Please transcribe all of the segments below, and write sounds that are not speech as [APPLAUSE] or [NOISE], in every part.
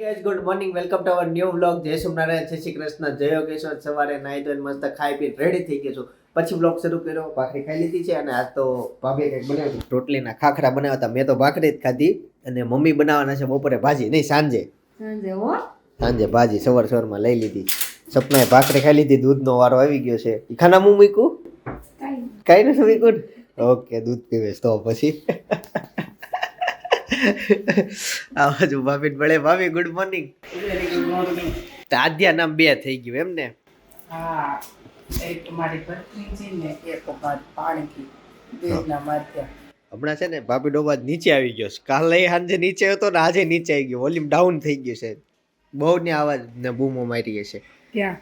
Guys good morning welcome to our new vlog જય સોમનારાયણ જય શ્રી કૃષ્ણ. જય યોગેશ્વર. સવારે નાહી ધોઈને મસ્ત ખાઈ પી રેડી થઈ ગયો છું. પછી બ્લોગ શરૂ કર્યો ભાખરી ખાઈ લીધી છે અને આજ તો ભાભી કંઈક બનાવ્યું રોટલીના ખાખરા બનાવ્યા હતા. મેં તો ભાખરી જ ખાધી અને મમ્મી બનાવવાના છે બપોરે ભાજી. નહીં સાંજે. સાંજે હો. સાંજે ભાજી સવાર સવારમાં લઈ લીધી. સપનાએ ભાખરી ખાઈ લીધી. દૂધનો વારો આવી ગયો છે. ઈ ખાના હું મૂક્યું? કાંઈ કાંઈ નથી મૂક્યું ઓકે દૂધ પીવેશ તો પછી? આ બાજુ ભાભી ભલે ભાભી ગુડ મોર્નિંગ આદ્યા નામ બે થઈ ગયું એમ ને? હા એક મારી એક હમણાં છે ને ભાભી ડોબા નીચે આવી ગયો છે. કાલે સાંજે નીચે હતો ને આજે નીચે આવી ગયો. વોલ્યુમ ડાઉન થઈ ગયું છે. બહુ ને આવાજ ને બૂમો મારી છે. ક્યાં?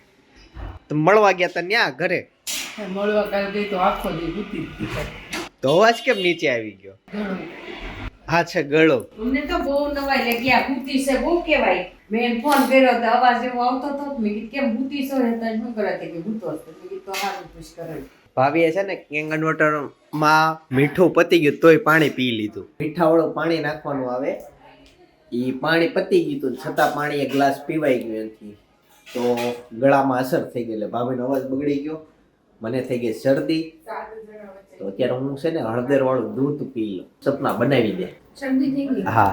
તો મળવા ગયા તા ન્યા ઘરે? મળવા કાલે ગઈ તો આખો દી. તો અવાજ કેમ નીચે આવી ગયો. હા છે ગળો. અમને તો બહુ નવાઈ લાગ્યા ભૂતી છે બહુ કહેવાય. મેં ફોન કર્યો તો અવાજ એવો આવતો હતો મેં કીધું કેમ ભૂતી છો? ને તને શું કરે કે ભૂતો હતો મેં કીધું તો હારું પૂછ કરે. ભાભીએ છે ને કેંગ વોટરમાં મીઠું પતી ગયું તોય પાણી પી લીધું. મીઠાવાળું પાણી નાખવાનું આવે. એ પાણી પતી ગયું છતાં પાણી એક ગ્લાસ પીવાઈ ગયું એનાથી. તો ગળામાં અસર થઈ ગઈ એટલે ભાભીનો અવાજ બગડી ગયો. મને થઈ ગઈ શરદી. તો અત્યારે હું છે ને હળદર વાળું દૂધ પી લઉં. સપના બનાવી દે. હા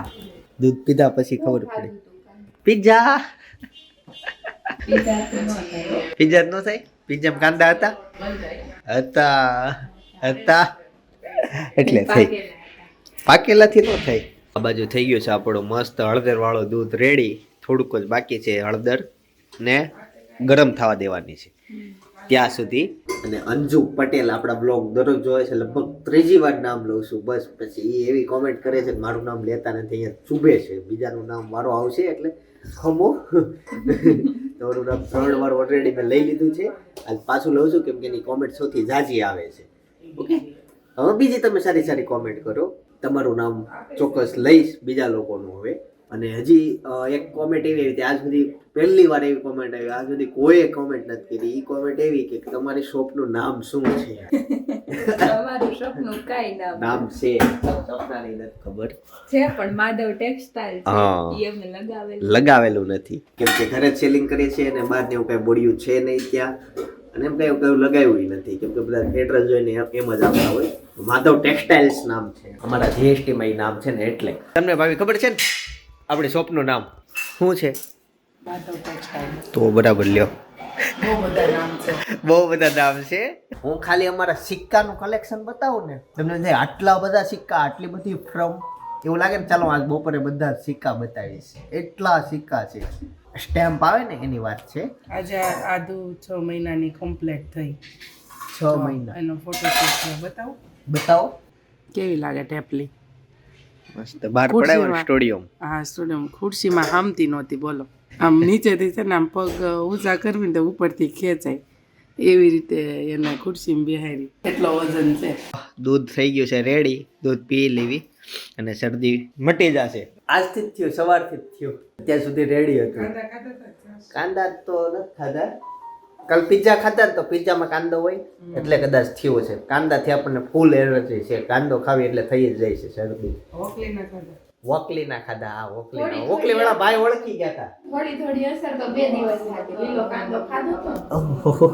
દૂધ પીધા પછી ખબર પડી. પિઝા પીઝા નો થાય. પિઝા કાંદા હતા? હતા હતા. એટલે થઈ. પાકેલાથી ન થાય આ બાજુ થઈ ગયું છે આપણું મસ્ત હળદર વાળો દૂધ રેડી થોડુંક જ બાકી છે હળદર ને ગરમ થવા દેવાની છે. ત્યાં સુધી. અને અંજુ પટેલ આપણા બ્લોગ દરરોજ જોવે છે. લગભગ ત્રીજી વાર નામ લઉં છું. બસ પછી એ એવી કોમેન્ટ કરે છે મારું નામ લેતા નથી. અહીંયા ચૂભે છે. બીજાનું નામ મારો આવશે એટલે ખમો. તમારું નામ ત્રણ વાર ઓલરેડી મેં લઈ લીધું છે. આજ પાછું લઉં છું કેમ કે એની કોમેન્ટ સૌથી ઝાઝી આવે છે. ઓકે હવે બીજી તમે સારી સારી કોમેન્ટ કરો. તમારું નામ ચોક્કસ લઈશ બીજા લોકોનું હવે. અને હજી એક કોમેન્ટ એવી આવી આજ સુધી પહેલી વાર એવી કોમેન્ટ આવી આજ સુધી કોઈએ કોમેન્ટ નથી કરી. એ કોમેન્ટ એવી કે તમારી શોપનું નામ શું છે? તમારું સપનું કાંઈ ના નામ છે? સપનાની નથી ખબર. છે પણ માધવ ટેક્સટાઇલ છે. અમે લગાવેલ. લગાવેલું નથી. કેમ કે ઘરે સેલિંગ કરીએ છીએ અને બહાર ને એવું કઈ બોડિયું છે નહીં ત્યાં. અને એમ કઈ કયું લગાવ્યું નથી. કેમ કે બધા એડ્રેસ જોઈને એમ જ આવતા હોય. માધવ ટેક્સટાઇલ્સ નામ છે. અમારા જીએસટી માં ઈ નામ છે ને એટલે. તમને ભાવી ખબર છે ને? આપણી શોપનું નામ શું છે? તો બરાબર લ્યો. બહુ બધા નામ છે. બહુ બધા નામ છે. હું ખાલી અમારા સિક્કાનું કલેક્શન બતાવું ને તમને આટલા બધા સિક્કા આટલી બધી ફ્રમ એવું લાગે ને ચાલો આજ બપોરે બધા સિક્કા બતાવીશ. એટલા સિક્કા છે. સ્ટેમ્પ આવે ને એની વાત છે. આજે આધુ આદુ છ મહિનાની કમ્પ્લીટ થઈ. છ મહિના. એનો ફોટોશૂટ બતાવો. બતાવો. કેવી લાગે ટેપલી? મસ્ત. બહાર પડાયો ખુરશીમાં. સ્ટુડિયો. હા સ્ટુડિયમ. ખુરશીમાં હામતી નહોતી બોલો. આમ નીચેથી છે ને આમ પગ ઊંચા કરવી ને તો ઉપરથી ખેંચાય. એવી રીતે એને ખુરશીમાં બિહારી. એટલો વજન છે? દૂધ થઈ ગયું છે રેડી દૂધ પી લેવી. અને શરદી મટી જશે. આજથી જ થયું સવારથી જ થયું. અત્યાર સુધી રેડી હતું. કાંદા તો નથી ખાધા. કાલ પિઝા ખાધા તો પિઝામાં કાંદો હોય. એટલે કદાચ થયો છે. કાંદાથી આપણને ફૂલ એનર્જી છે. કાંદો ખાવી એટલે થઈ જ જાય છે શરદી. ઓકલી વોકલી ના ખાધા હા વોકલી ના વોકલી વાળા ભાઈ ઓળખી ગયા હતા થોડી થોડી અસર તો બે દિવસ થતી. લીલો કાંદો ખાધો તો.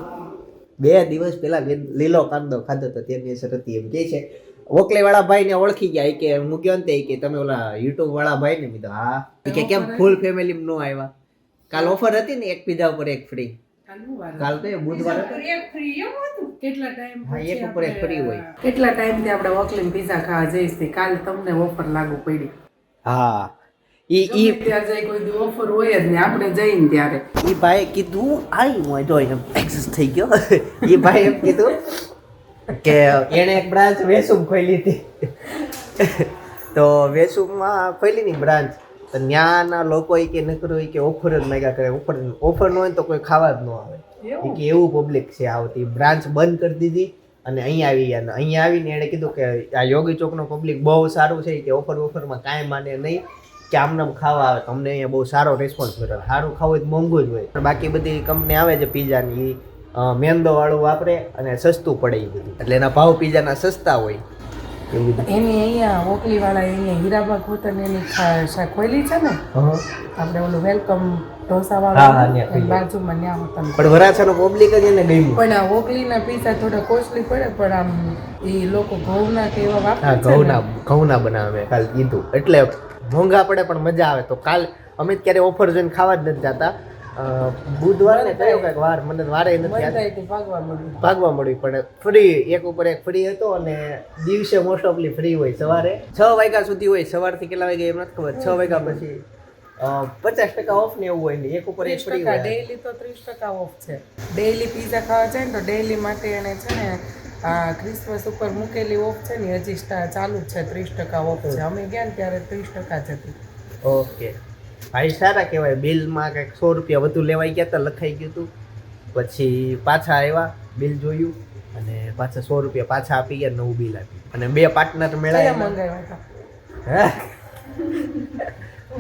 બે દિવસ પહેલા લીલો કાંદો ખાધો તો તેની અસર હતી એમ કે છે. વોકલી વાળા ભાઈ ને ઓળખી ગયા. કે ગયો ને કે તમે ઓલા યુટ્યુબ વાળા ભાઈ ને કીધું હા. કે કેમ? ફૂલ ફેમિલી નો આવ્યા. કાલ ઓફર હતી ને એક પીધા ઉપર એક ફ્રી કાલ તો એક free એવું હતું? કેટલા ટાઈમ હા, એક ઉપર એક free હોય. કેટલા ટાઈમથી આપણે વોકલીન પીઝા ખાવા જઈશ તે કાલ તમને ઓફર લાગુ પડી. હા. ઈ ઈ ત્યાં જાય કોઈ દી ઓફર હોય જ ને આપણે જઈને ત્યારે. ઈ ભાઈ કીધું આઈ હું જો એમ એક્સેસ થઈ ગયો. ઈ ભાઈ એમ કીધું કે એણે એક બ્રાન્ચ વેસુમ ખોલી હતી. તો વેસુમમાં ખોલી ની બ્રાન્ચ તો ત્યાંના લોકો એ કે નકરું એ કે ઓફર જ મેગા કરે. ઓફર ઓફર ન હોય તો કોઈ ખાવા જ ન આવે. એ કે એવું પબ્લિક છે આવતી બ્રાન્ચ બંધ કરી દીધી અને અહીંયા આવી ગયા. અહીંયા આવીને એણે કીધું કે આ યોગી ચોકનો પબ્લિક બહુ સારું છે કે ઓફર ઓફરમાં કાંઈ માને નહીં. કે આમને ખાવા આવે. તમને અહીંયા બહુ સારો રિસ્પોન્સ મળ્યો. સારું ખાવું હોય તો મોંઘું જ હોય. પણ બાકી બધી કંપની આવે છે પીઝાની. મેંદો વાળું વાપરે અને સસ્તું પડે એ બધું. એટલે એના ભાવ પીઝાના સસ્તા હોય. એની અહીંયા ઓકલીવાળા અહીંયા હીરાબાગ હોતન એની ખોલી છે ને? આપણે ઓલું વેલકમ ઢોસા હા, હા, વાળું બાજુમાં ન્યા હોતા પણ વરાછાનો પબ્લિક જ એને ગમ્યું. પણ આ ઓકલીના પીસા થોડા કોસ્ટલી પડે પણ આમ એ લોકો ઘઉંના કે એવા વાપરે ઘઉંના ઘઉંના બનાવે કાલ કીધું. એટલે મોંઘા પડે પણ મજા આવે. તો કાલ અમે ક્યારે ઓફર જોઈને ખાવા જ નથી જતા. બુધવાર ને કયો કંઈક વાર? મને વારે નથી ભાગવા મળ્યું ભાગવા મળ્યું પણ ફ્રી એક ઉપર એક ફ્રી હતો અને દિવસે મોસ્ટ ઓફલી ફ્રી હોય સવારે. છ વાગ્યા સુધી હોય સવારથી કેટલા વાગે એમ નથી ખબર. છ વાગ્યા પછી પચાસ ટકા ઓફ ને એવું હોય ને એક ઉપર એક ફ્રી હોય. ડેઈલી તો ત્રીસ ટકા ઓફ છે. ડેઈલી પીઝા ખાવા જાય ને તો ડેઈલી માટે એને છે ને આ ક્રિસમસ ઉપર મૂકેલી ઓફ છે ને હજી ચાલુ જ છે ત્રીસ ટકા ઓફ છે. અમે ગયા ને ત્યારે ત્રીસ ટકા જ હતી. ઓકે ભાઈ સારા કહેવાય. બિલમાં કંઈક સો રૂપિયા વધુ લેવાઈ ગયા હતા લખાઈ ગયું હતું પછી પાછા આવ્યા બિલ જોયું અને પાછા સો રૂપિયા પાછા આપી ગયા નવું બિલ આપ્યું. અને બે પાર્ટનર કયા મેળવ્યા હે?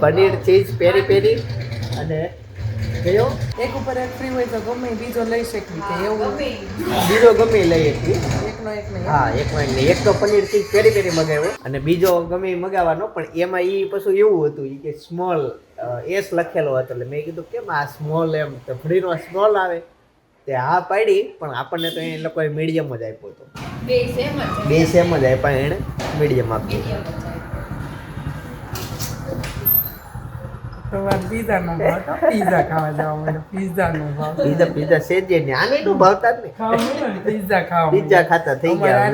પનીર ચીઝ પેરી પેરી અને કયો એક ઉપર એક ફ્રી હોય તો ગમે બીજો લઈ શકીએ કે એવું? બીજો ગમે એ લઈએ છીએ એકનો એક નહીં. હા એક નહીં. એક તો પનીર ચીઝ પેરી પેરી મગાવ્યો. અને બીજો ગમે મગાવવાનો પણ એમાં એ પછી એવું હતું એ કે સ્મોલ એસ લખેલો હતો. એટલે મેં કીધું કેમ આ સ્મોલ એમ? તો ફ્રીનો સ્મોલ આવે. તે હા પાડી પણ આપણને તો એ લોકોએ મીડિયમ જ આપ્યો હતો. બે સેમ જ. આપ્યા એણે મીડિયમ આપ્યું તો વાર પીઝા નો ભાવ તો પીઝા ખાવા જવા મળે પીઝા નો ભાવ પીઝા પીઝા સેજે ને આને નું ભાવતા જ નહીં. ને પીઝા ખાવા પીઝા ખાતા થઈ ગયા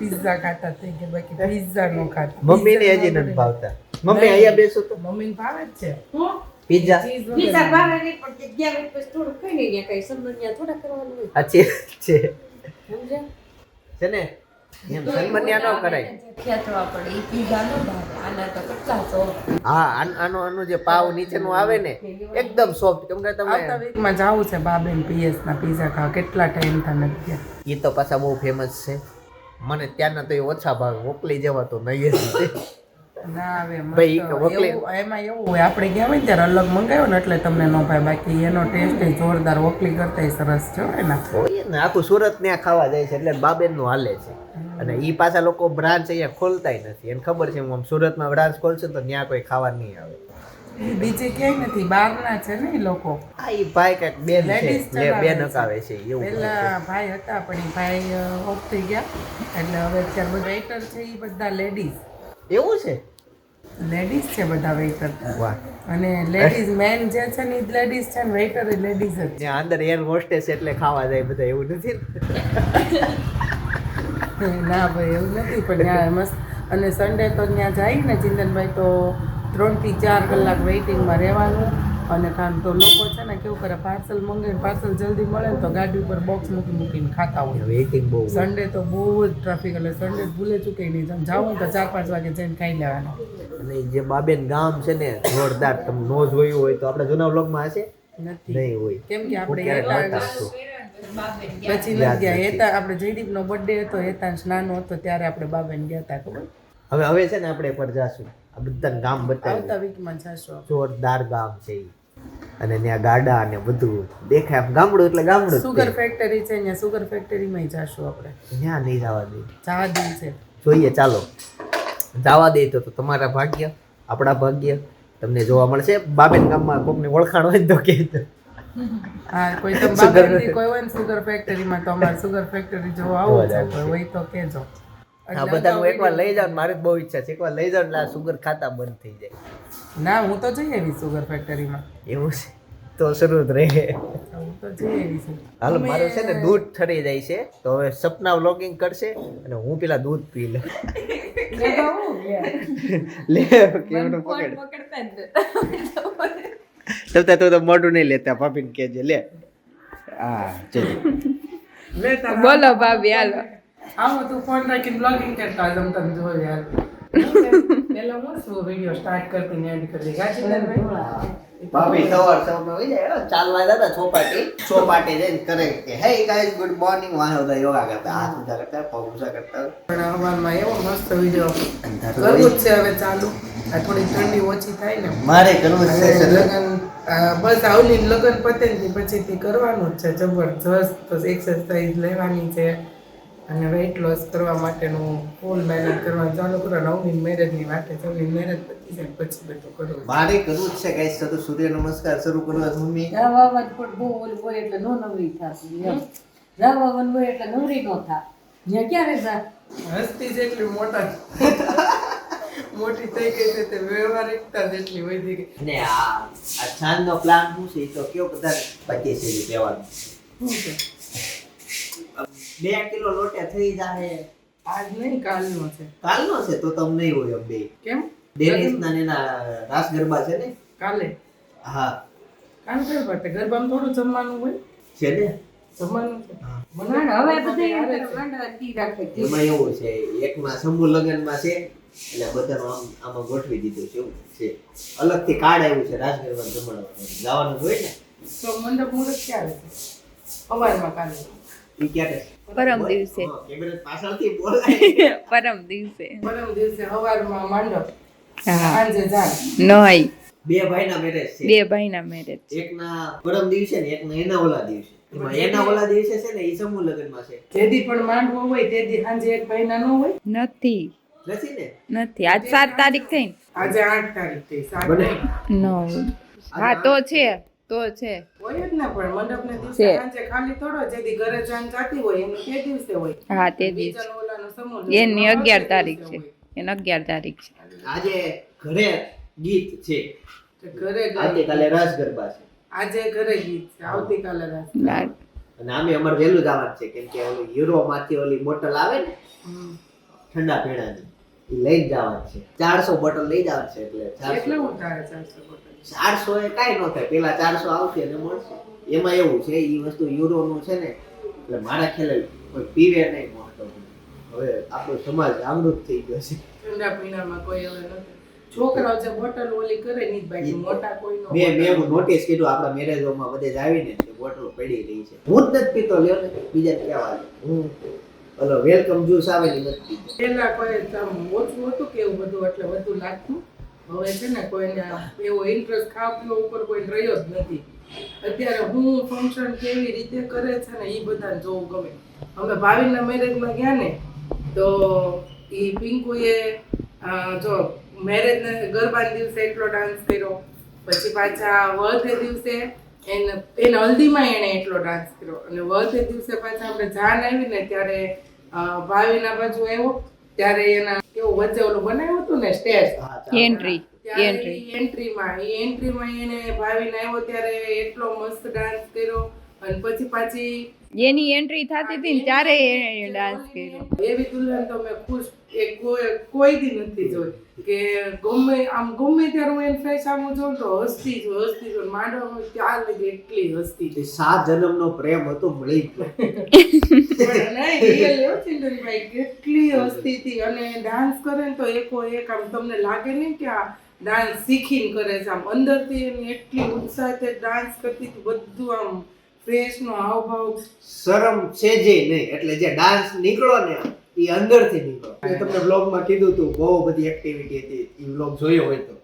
પીઝા ખાતા થઈ ગયા બાકી પીઝા નો ખાતા. મમ્મી ને હજી નથી ભાવતા. મમ્મી અહીંયા બેસો તો. મમ્મીને ભાવે જ છે. પીઝા. પીઝા ભાવે નહીં પણ તે ગયા થોડું ખાઈ લઈએ કઈ સંબંધ થોડા કરવાનું હોય. છે છે. સમજ્યા? છે ને? એમ સન્માન્યા ન કરાય. ખેંચવા પડે એ પીઝા નો આના તો કેટલા સો હા આનો આનો જે પાવ નીચેનું આવે ને એકદમ સોફ્ટ કેમ કે આવતા વીકમાં જાવું છે બાબેન પીએસ ના પીઝા ખાવા. કેટલા ટાઈમ થા નથી એ તો પાછા બહુ ફેમસ છે. મને ત્યાંના તો એ ઓછા ભાવે. મોકલી જવા તો નહીં. ભાઈ, એમાં એવું હોય આપણે ગયા હોય ત્યારે અલગ મંગાવ્યો ને એટલે તમને નો ભાઈ બાકી એનો ટેસ્ટ જોરદાર. વોકલી કરતા સરસ છે ને આખું સુરત ત્યાં ખાવા જાય છે એટલે બાબેનનું હાલે છે. અને ઈ પાછા લોકો બ્રાન્ચ અહીંયા ખોલતાય નથી. એને ખબર છે હું આમ સુરતમાં બ્રાન્ચ ખોલશે તો ત્યાં કોઈ ખાવા નહીં આવે. બીજે ક્યાંય નથી બહારના છે ને લોકો. આ ઈ ભાઈ કંઈક બેન છે. બેન છે. હકાવે છે એવું પેલા ભાઈ હતા પણ ઈ ભાઈ ઓફ થઈ ગયા. એટલે હવે અત્યારે બધા વેઇટર છે એ બધા લેડીઝ એવું છે? લેડીઝ છે બધા વેઇટર વાહ. અને લેડીઝ મેન જે છે ને એ લેડીઝ છે ને વેઇટર એ લેડીઝ જ ત્યાં અંદર એર હોસ્ટેસ એટલે ખાવા જાય બધા એવું નથી ને? ભાઈ એવું નથી પણ ત્યાં મસ્ત. અને સન્ડે તો ત્યાં જાય ને ચિંતનભાઈ તો ત્રણથી ચાર કલાક વેઇટિંગમાં રહેવાનું. અને કામ તો લોકો છે ને કેવું કરે પાર્સલ મંગાવીને પાર્સલ જલ્દી મળે ને તો ગાડી ઉપર બોક્સ મૂકી મૂકીને ખાતા હોય. વેઇટિંગ બહુ સન્ડે તો બહુ જ ટ્રાફિક એટલે સન્ડે ભૂલે ચૂકે નહીં. તમે જાઓ તો ચાર પાંચ વાગે જઈને ખાઈ લેવાનું. અને જે બાબેન ગામ છે ને જોરદાર તમે નો જોયું હોય તો આપણે જૂના વ્લોગમાં હશે? નથી. નહીં હોય. કેમ કે આપણે બતાવશું. પછી નથી ગયા. હેતા આપણે જયદીપનો બર્થડે હતો હેતા નાનો હતો ત્યારે આપણે બાબાને ગયા હતા ખબર? હવે હવે છે ને આપણે પર જાશું. આ બધા ગામ બતાવ્યું આવતા વીકમાં જાશું જોરદાર ગામ છે અને ત્યાં ગાડા અને બધું દેખાય આમ ગામડું એટલે ગામડું સુગર ફેક્ટરી છે ત્યાં સુગર ફેક્ટરીમાં જાશું આપણે. ત્યાં નહીં જવા દે. જવા દે છે. જોઈએ ચાલો. જવા દે તો તો તમારા ભાગ્ય આપણા ભાગ્ય તમને જોવા મળશે. બાબેન ગામમાં કોકને ઓળખાણ હોય તો કહેજો હા કોઈ તમે કોઈ હોય ને સુગર ફેક્ટરીમાં તો અમારે સુગર ફેક્ટરી જો આવો છે કોઈ હોય તો કેજો. આ બધા હું એકવાર લઈ જાઉં ને મારી બહુ ઈચ્છા છે. એકવાર લઈ જાઉં એટલે આ સુગર ખાતા બંધ થઈ જાય. ના હું તો જઈ આવી સુગર ફેક્ટરીમાં એવું છે? તો શરૂ જ રહે. હું તો જઈ આવી છું. હાલો મારું છે ને દૂધ ઠરી જાય છે. તો હવે સપના વ્લોગિંગ કરશે અને હું પેલા દૂધ પી લઉં. [LAUGHS] લે કેવડું પકડ. તબતા તો તો મોઢું નહીં લેતા ભાભીને કહેજે લે. હા ચલો બોલો ભાભી હાલો. આવો તું ફોન રાખીને બ્લોગિંગ કરતા હોય તમ જો યાર [LAUGHS] પેલો મસ્ત વીડિયો સ્ટાર્ટ કરતી ને એડ કરી ગાજી ભાભી સવાર સવારમાં જાય ચાલવા જતા ચોપાટી. ચોપાટી જઈને કરે કે હે ગાઈઝ ગુડ મોર્નિંગ વાહ બધા યોગા કરતા હાથ ઊંચા કરતા પગ ઊંચા કરતા. પણ અમારમાં એવો મસ્ત વિડિયો કરવું જ છે હવે ચાલુ. આ થોડી ઠંડી ઓછી થાય ને. મારે કરવું છે. લગન બસ આવલી લગન પતે પછી થી કરવાનું જ છે જબરજસ્ત એક્સરસાઇઝ લેવાની છે. અને વેઇટ લોસ કરવા માટેનું ફૂલ મહેનત કરવા ચાલુ કરો. નવની મેરેજની વાટે નવની મેરેજ પતી જાય પછી બધું કરો. મારે કરવું જ છે કઈ તો સૂર્ય નમસ્કાર શરૂ કરવા મમ્મી. રવા વન પણ બહુ ઓલું હોય એટલે નો નવરી થાતી. એમ. રવા વન હોય એટલે નવરી નો થા. જ્યાં ક્યારે થા હસ્તી જેટલી મોટા મોટી થઈ ગઈ છે તે વ્યવહારિકતા જેટલી વધી ગઈ. અને આ આ છાનનો પ્લાન શું છે? તો કયો બધા બાકી રૂપિયા શું છે? બે કિલો લોટે થઈ જાય આજ નહીં કાલનો છે. કાલનો છે? તો તમ નહીં હોય બે. કેમ? ડેનિસ ના એના રાસ ગરબા છે ને? કાલે? હા. કાલ કઈ વાત ગરબામાં થોડું જમવાનું હોય? છે ને? જમવાનું છે? હા. મને હવે બધે છે. રાખે. એમાં એવું છે એકમાં શંભુ લગ્નમાં છે એટલે બધાનું આમ આમાં ગોઠવી દીધું છે એવું છે. અલગથી કાર્ડ આવ્યું છે રાસ ગરબા જમણવાનું જવાનું હોય ને? તો મંડપ મુહૂર્ત ક્યારે છે? કાલે. એ ક્યારે પરમ દિવસે. હા, કેમેરા પાછળથી બોલાય. [LAUGHS] પરમ દિવસે. પરમ દિવસે સવારમાં સાંજે નય. બે ભાઈના મેરેજ છે. બે ભાઈના મેરેજ એકના પરમ દિવસે ને એકના એના ઓલા દિવસે. એના ઓલા દિવસે છે ને એ સમૂહ લગ્નમાં છે. જેદી પણ માંડવો હોય તેદી સાંજે એક મહિના નો હોય? નથી. નથી ને? નથી. આજ સાત તારીખ થઈ ને? આજે આઠ તારીખ થઈ સાત નવ. હા તો છે. તો છે. હોય જ ને પણ મંડપ ને દિવસે સાંજે ખાલી થોડો જેથી ઘરે જાન જાતી હોય એનું તે દિવસે હોય. હા તે દિવસ. એની અગિયાર તારીખ છે. એને અગિયાર તારીખ છે. આજે ઘરે ગીત છે. ઘરે. આવતીકાલે રાસ ગરબા છે. આજે ઘરે ગીત છે આવતીકાલે રાસ. અને આમે અમારે વહેલું જવાનું છે કેમ કે ઓલી યુરો માંથી ઓલી બોટલ આવે ને ઠંડા પીણાની એ જ જવાનું છે. ચારસો બોટલ લઈ જવાનું છે એટલે ચારસો. ચારસો એ કાંઈ ન થાય. પેલા ચારસો આવશે અને મળશે. એમાં એવું છે એ વસ્તુ યુરોનું છે ને એટલે મારા ખ્યાલે કોઈ પીવે નહીં મોસ્ટ હવે આપણો સમાજ જાગૃત થઈ ગયો છે. ઠંડા પીણામાં કોઈ હવે નથી. છોકરાઓ જે બોટલ ઓલી કરે ની બાકી મોટા કોઈ નો મેં મેં નોટિસ કર્યું આપણા મેરેજોમાં બધે જ આવીને બોટલો પડી રહી છે. હું જ નથી પીતો લ્યો ને બીજા કહેવાય હું ઓલો વેલકમ જ્યુસ આવે ને ઈ પેલા કોઈ ઓછું હતું કે એવું બધું, એટલે વધુ લાગતું? હવે છે ને કોઈને એવો ઇન્ટરેસ્ટ ખાવા પીવા ઉપર કોઈ રહ્યો જ નથી. અત્યારે હું ફંક્શન કેવી રીતે કરે છે ને એ બધાને જોવું ગમે. અમે ભાવિના મેરેજમાં ગયા ને, તો એ પિંકુએ જો મેરેજને ગરબાના દિવસે એટલો ડાન્સ કર્યો. પછી પાછા વર્થે દિવસે એને એને હલ્દીમાં એણે એટલો ડાન્સ કર્યો. અને વર્થે દિવસે પાછા આપણે જાન આવી ને ત્યારે ભાવિના બાજુ આવ્યો ત્યારે એના કેવું વચ્ચે ઓલું બનાવ્યું હતું ને સ્ટેજ એન્ટ્રી એન્ટ્રી એન્ટ્રીમાં એ એન્ટ્રીમાં એને ભાવિને આવ્યો ત્યારે એટલો મસ્ત ડાન્સ કર્યો. અને પછી પાછી એની એન્ટ્રી થતી હતી ને ત્યારે એને ડાન્સ કર્યો. એવી દુલ્હન તો મેં ખુશ એ કોઈ કોઈ દી નથી જોઈ કે ગમે આમ ગમે ત્યારે હું એને ફેસ આમ જોઉં તો હસતી જ હસતી જ. માંડવા ત્યાર લગી એટલી હસતી હતી સાત જન્મનો પ્રેમ હતો મળી ગયો કેટલી હસતી હતી. અને ડાન્સ કરે ને તો એકો એક આમ તમને લાગે નહીં કે આ ડાન્સ શીખીને કરે છે. આમ અંદરથી એની એટલી ઉત્સાહથી ડાન્સ કરતી હતી બધું આમ ફ્રેશ નો હાવભાવ શરમ છે જે નહીં એટલે જે ડાન્સ નીકળો ને એ અંદરથી નીકળો. મેં તમને બ્લોગમાં કીધું હતું બહુ બધી એક્ટિવિટી હતી એ બ્લોગ જોયો હોય તો.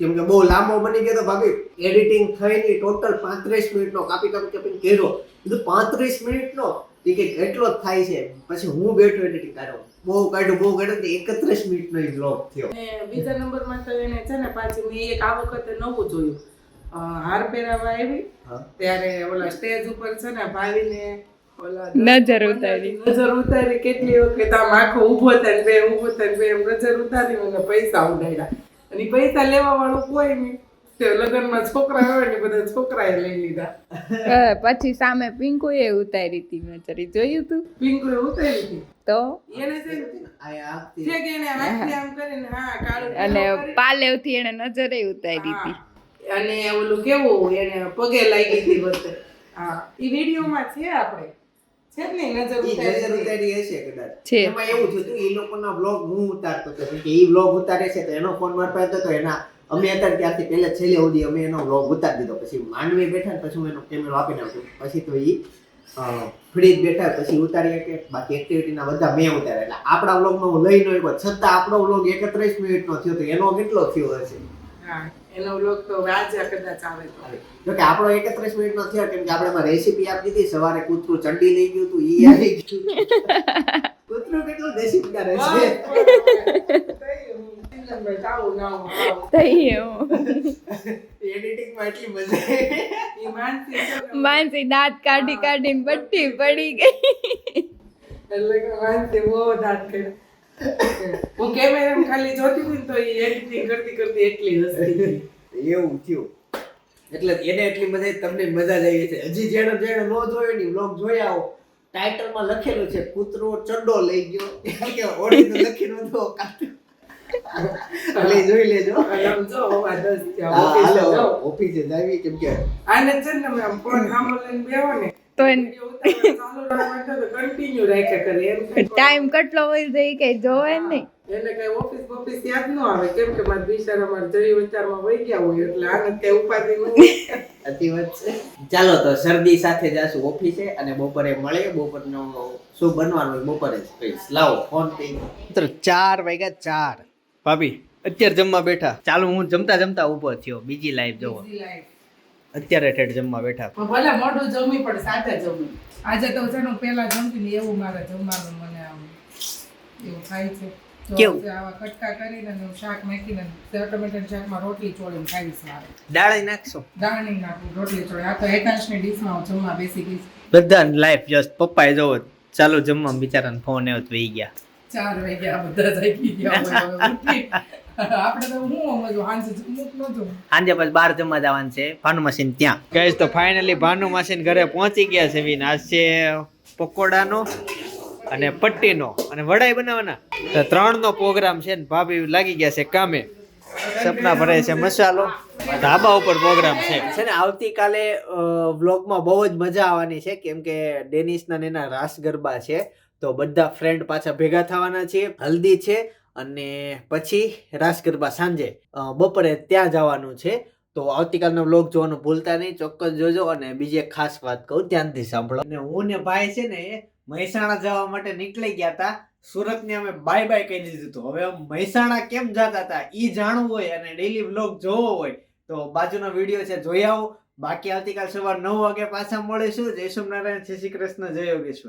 કેમ કે બહુ લાંબો બની ગયો તો ભાભી એડિટિંગ થઈને ટોટલ પાંત્રીસ મિનિટનો કાપી કાપી કાપીને કર્યો. કીધું પાંત્રીસ મિનિટનો? એ કે એટલો જ થાય છે. પછી હું બેઠો એડિટિંગ કર્યો. બહુ કાઢ્યું બહુ કાઢ્યું તો એકત્રીસ મિનિટનો એ બ્લોગ થયો. બીજા નંબરમાં તો એને છે ને પાછી મેં એક આ વખતે નવું જોયું. હાર પહેરાવા આવી. ત્યારે ઓલા સ્ટેજ ઉપર છે ને ભાવીને ઓલા નજર ઉતારી. નજર ઉતારી કેટલી વખત આમ આખો ઊભો થાય બે ઊભો થાય બે એમ નજર ઉતારી અને પૈસા ઉડાડ્યા. અને પૈસા લેવા વાળું કોઈ નહીં. તે લગ્નમાં છોકરા આવે ને બધા છોકરાએ લઈ લીધા. પછી સામે પિંકુએ ઉતારી હતી નજરી. જોયું તું? પિંકુએ ઉતારી હતી. તો? એને અને પાલેવથી પાલેવથી એને નજરે ઉતારી હતી. અને ઓલું કેવું એને પગે લાગી હતી વચ્ચે હા એ વિડીયોમાં છે આપણે. છે જ નહીં નજર નજર ઉતારી હશે કદાચ. એમાં એવું થયું હતું એ લોકોના બ્લોગ હું ઉતારતો હતો. કે એ બ્લોગ ઉતારે છે તો એનો ફોન મારા હતો તો એના અમે અત્યારે ત્યારથી પહેલા છેલ્લે સુધી અમે એનો બ્લોગ ઉતારી દીધો. પછી માનવી બેઠા પછી હું એનો કેમેરો આપી નાખ્યો પછી તો એ ફ્રી જ બેઠા પછી ઉતારીએ કે બાકી એક્ટિવિટીના બધા મેં ઉતાર્યા. એટલે આપણા વ્લોગમાં હું લઈ ન છતાં આપણો બ્લોગ એકત્રીસ મિનિટનો થયો તો એનો કેટલો થયો હશે? એનો વ્લોગ તો આજે કદાચ આવે તો. કે આપણો એકત્રીસ થયો કેમ કે આપણે એમાં રેસીપી આપી દીધી સવારે કૂતરું ચંડી લઈ ગયું હતું ઈ આવી ગયું [LAUGHS] કૂતરું કેટલું દેશી. ઈ માનસી છે માનસી દાંત કાઢી કાઢીને બટ્ટી પડી ગઈ. એટલે કે માનસી બહુ દાંત કરે. હું કેમેરામાં ખાલી જોતી હતી તો એ એડિટિંગ કરતી કરતી એટલી હસતી [LAUGHS] એવું થયું. એટલે એને એટલી મજા તમને મજા જ આવી છે. હજી જેણે જેણે નો જોયો ની વ્લોગ જોયા આવો. ટાઇટલમાં લખેલું છે કૂતરો ચડ્ડો લઈ ગયો. કે ઓડી તો લખી નતો એટલે જોઈ લેજો. ઓફિસે હાલો જાઓ. જ આવી કેમ કે આને છે ને આમ પણ ખામો લઈને બેહો ને. તો ટાઈમ કેટલો હોય જાય કઈ જોવે નહીં. એટલે કઈ ઓફિસ ઓફિસ યાદ ન આવે. કેમ કે મારા બિચારા મારા જઈ વિચારમાં વહી ગયા હોય એટલે આને કઈ ઉપાધિ. સાચી વાત છે. ચાલો તો શરદી સાથે જાશું ઓફિસે અને બપોરે મળે. બપોરનો શું બનવાનું બપોરે જ કહીશ. લાવો ફોન પે. મિત્રો ચાર વાગ્યા ચાર. ભાભી અત્યારે જમવા બેઠા. ચાલો હું જમતા જમતા ઊભો થયો. બીજી લાઈવ જોવો. અત્યારે ઠેઠ જમવા બેઠા ભલે મોઢું જમી પણ સાથે જમી. આજે તો છે પહેલા જમતી ને એવું મારે જમવાનું મને આમ એવું થાય છે. કેવું? આવા કટકા કરીને હું શાક નાખીને સેવ શાકમાં રોટલી ચોળીને ખાઈશ મારે. દાળ નાખશો? દાણી નાખું રોટલી ચોળી. આ તો એકાંશની ડીશમાં હું જમવા બેસી ગઈ બધા લાઈફ જસ્ટ પપ્પાએ જોવો ચાલો જમવા બિચારાને ફોન એવો વહી ગયા. ચાર વાગ્યા બધા ગયા. આપણે તો હું સમજુ હાંજે જમવું જ નહોતું સાંજે પછી બહાર જમવા જવાનું છે ભાનુ મશીન ત્યાં. ગાઈસ તો ફાઇનલી ભાનુ મશીન ઘરે પહોંચી ગયા છે વિન. આજ છે પકોડાનો અને પટ્ટીનો અને વડાઈ બનાવવાના. તો ત્રણનો પ્રોગ્રામ છે ને ભાભી લાગી ગયા છે કામે. સપના ભરે છે મસાલો. ધાબા ઉપર પ્રોગ્રામ છે. છે ને આવતીકાલે વ્લોગમાં બહુ જ મજા આવવાની છે કેમ કે ડેનિસના ને એના રાસ ગરબા છે. તો બધા ફ્રેન્ડ પાછા ભેગા થવાના છે હલ્દી છે અને પછી રાસ ગરબા સાંજે બપોરે ત્યાં જવાનું છે. તો આવતીકાલનો બ્લોગ જોવાનું ભૂલતા નહીં, ચોક્કસ જોજો અને બીજી એક ખાસ વાત કહું, ધ્યાનથી સાંભળો. અને હું ને ભાઈ છે ને, મહેસાણા જવા માટે નીકળી ગયા હતા સુરત ને અમે બાય બાય કહી દીધું હતું. હવે મહેસાણા કેમ જતા હતા એ જાણવું હોય અને ડેલી વ્લોગ જોવો હોય, તો બાજુનો વીડિયો છે, જોઈ આવો. બાકી આવતીકાલ સવાર નવ વાગે પાછા મળીશું. જય સોમનારાયણ શ્રી કૃષ્ણ, જય યોગેશ્વર.